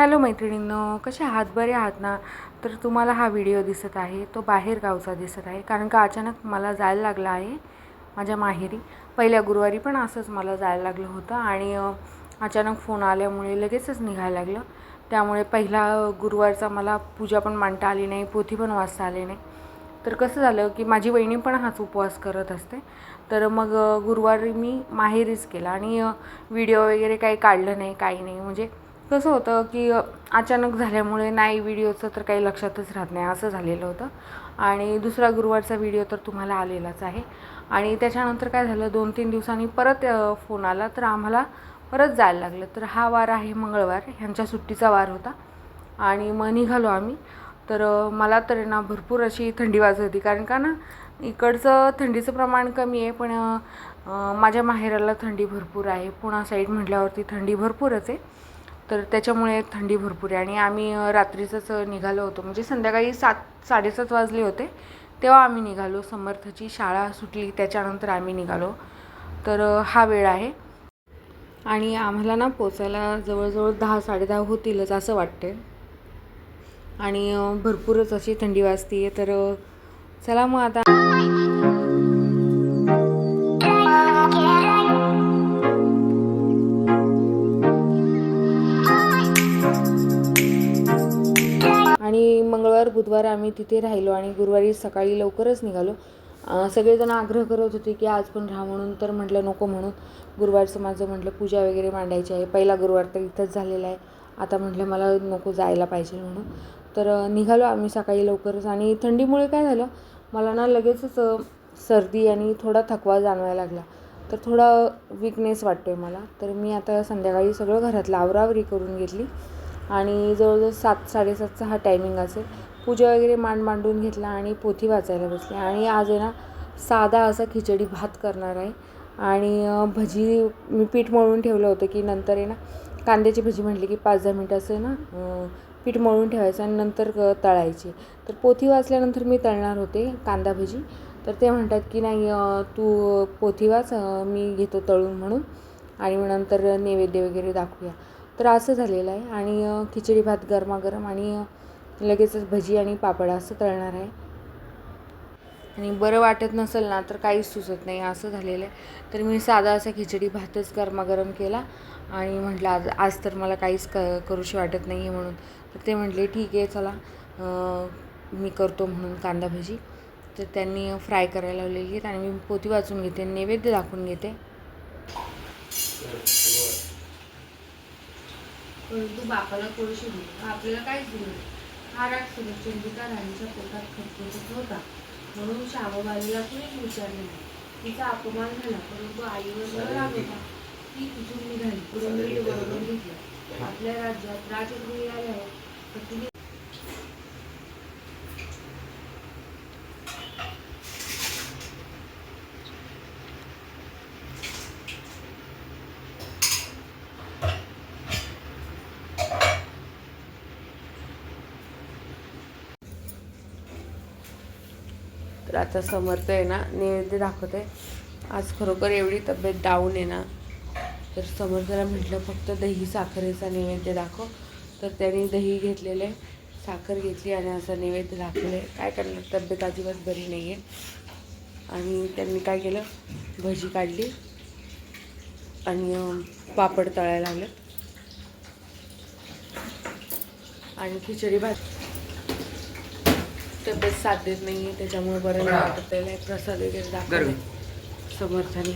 Hello मैत्रिणींनो कसे आहात? बरे आहात ना? तर तुम्हाला हा व्हिडिओ दिसत आहे तो बाहेर गावचा दिसत आहे कारण का अचानक मला जायला लागलं आहे माझ्या माहेरी. पहिल्या गुरुवारी पण असंच मला जायला लागलं होतं आणि अचानक फोन आल्यामुळे लगेचच निघायला लागलं. त्यामुळे पहिला गुरुवारचा मला पूजा पण मांडता आली नाही पोथी पण वाचता आली नाही. तर कसं झालं की माझी वहिनी पण हाच उपवास करत असते. तर मग गुरुवारी मी माहेरीच केला आणि व्हिडिओ वगैरे काही काढलं नाही काही नाही. म्हणजे कसं होतं की अचानक झाल्यामुळे नाही व्हिडिओचं तर काही लक्षातच राहत नाही असं झालेलं होतं. आणि दुसरा गुरुवारचा व्हिडिओ तर तुम्हाला आलेलाच आहे. आणि त्याच्यानंतर काय झालं दोन तीन दिवसांनी परत फोन आला तर आम्हाला परत जायला लागलं. तर हा वार आहे मंगळवार ह्यांच्या सुट्टीचा वार होता. आणि मग निघालो आम्ही. तर मला तर ना भरपूर अशी थंडी वाजत होती. कारण का ना इकडचं थंडीचं प्रमाण कमी आहे पण माझ्या माहेराला थंडी भरपूर आहे. पुणा साईड म्हटल्यावरती थंडी भरपूरच आहे. तर त्याच्यामुळे थंडी भरपूर आहे. आणि आम्ही रात्रीचंच निघालो होतो. म्हणजे संध्याकाळी सात साडेसात वाजले होते. तेव्हा आम्ही निघालो. समर्थची शाळा सुटली. त्याच्यानंतर आम्ही निघालो. तर हा वेळ आहे. आणि आम्हाला ना पोचायला जवळजवळ दहा साडेदहा होतीलच असं वाटते आणि भरपूरच अशी थंडी वाजते तर चला मग आता तर बुधवार आम्ही तिथे राहिलो आणि गुरुवारी सकाळी लवकरच निघालो. सगळेजण आग्रह करत होते की आज पण राहा म्हणून तर म्हटलं नको म्हणून. गुरुवारचं माझं म्हटलं पूजा वगैरे मांडायची आहे. पहिला गुरुवार तर इथंच झालेला आहे. आता म्हटलं मला नको जायला पाहिजे म्हणून. तर निघालो आम्ही सकाळी लवकरच आणि थंडीमुळे काय झालं मला ना लगेचच सर्दी आणि थोडा थकवा जाणवायला लागला. तर थोडा विकनेस वाटतो आहे मला. तर मी आता संध्याकाळी सगळं घरातलं आवरावरी करून घेतली. आणि जवळजवळ सात साडेसातचा हा टायमिंग असेल. पूजा वगैरे मांड मांडून घेतला आणि पोथी वाचायला बसले. आणि आज आहे ना साधा असा खिचडी भात करणार आहे. आणि भजी मी पीठ मळून ठेवलं होतं की नंतर आहे ना कांद्याची भजी म्हटली की पाच दहा मिनटाचं ना पीठ मळून ठेवायचं आणि नंतर क- तळायची. तर पोथी वाचल्यानंतर मी तळणार होते कांदा भजी. तर ते म्हणतात की नाही तू पोथी वाच मी घेतो तळून म्हणून. आणि मग नंतर नैवेद्य वगैरे दाखवूया. तर असं झालेलं आहे. आणि खिचडी भात गरमागरम आणि लगेचच भजी आणि पापड असं तळणार आहे. आणि बरं वाटत नसेल ना तर काहीच सुचत नाही असं झालेलं आहे. तर मी साधा असा खिचडी भातच गरमागरम केला आणि म्हटलं आज आज तर मला काहीच क करूशी वाटत नाही आहे म्हणून. तर ते म्हटले ठीक आहे चला मी करतो म्हणून कांदा भजी. तर त्यांनी फ्राय करायला लावलेली आहेत आणि मी पोती वाचून घेते नैवेद्य दाखवून घेते. परंतु बापाला थोडीशी दिली आपल्याला काहीच दिलं नाही. हा राग सुरक्षिंतिका राणीच्या पोटात खटखटत होता. म्हणून शाहबाईला कुणीच विचारले नाही. तिचा अपमान झाला परंतु आईवर न राग होता ती तिथून निघाली. कुरंदरी बरोबर घेतलं. आपल्या राज्यात राजगृही आल्यावर पतीने तर आता समर्थ आहे ना नैवेद्य दाखवते आज खरोखर एवढी तब्येत डाऊन आहे ना तर समर्थला म्हटलं फक्त दही साखरेचा नैवेद्य दाखव. तर त्यांनी दही घेतलेले साखर घेतली आणि असं नैवेद्य दाखवले. काय करणार? तब्येत अजिबात बरी नाही आहे आणि त्यांनी काय केलं? भजी काढली आणि पापड तळायला लागलं. आणि खिचडी भात. तब्येत साथ देत नाही त्याच्यामुळे बरं नाही वाटत त्याला प्रसाद वगैरे दाखवले समर्थाने